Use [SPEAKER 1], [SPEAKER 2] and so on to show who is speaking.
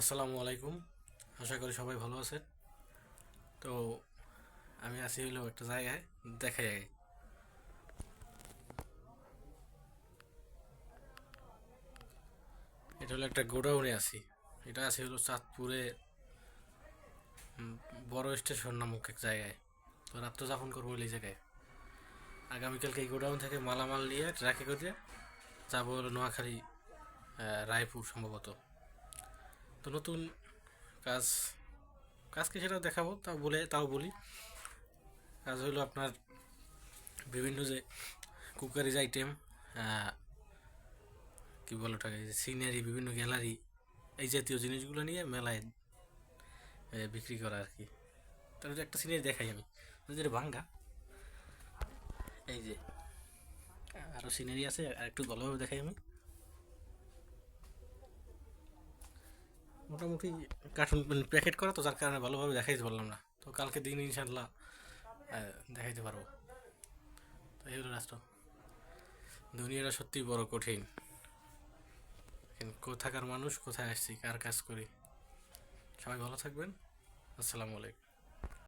[SPEAKER 1] আসসালামু আলাইকুম। আশা করি সবাই ভালো আছেন। তো আমি আছি হলো একটা জায়গায়, দেখাই আগে। এটা হলো একটা গোডাউনে আছি। এটা আছে হলো চাঁদপুরে বড় স্টেশন নামক এক জায়গায়। তো রাত্র যাপন করব এই জায়গায়। আগামীকালকে এই গোডাউন থেকে মালামাল নিয়ে ট্রাকে করে যাব হলো নোয়াখালী রায়পুর সম্ভবত। তো নতুন কাজ কাজ কি সেটা দেখাবো, তাও বলে, তাও বলি। কাজ হলো আপনার বিভিন্ন যে কুকারিজ আইটেম কি বলে ওটাকে সিনারি বিভিন্ন গ্যালারি এই জাতীয় জিনিসগুলো নিয়ে মেলায় বিক্রি করা আর কি। তাহলে একটা সিনারি দেখাই আমি। যেটা ভাঙ্গা, এই যে আরও সিনারি আছে, আর একটু ভালোভাবে দেখাই আমি। মোটামুটি কার্টুন প্যাকেট করা তো, যার কারণে ভালোভাবে দেখাইতে পারলাম না। তো কালকে দিন ইনশাল্লাহ দেখাইতে পারব। তো এই হলো রাষ্ট্র দুনিয়াটা সত্যি বড় কঠিন। কোথাকার মানুষ, কোথায় আসছি, কার কাজ করি? সবাই ভালো থাকবেন। আসসালামু আলাইকুম।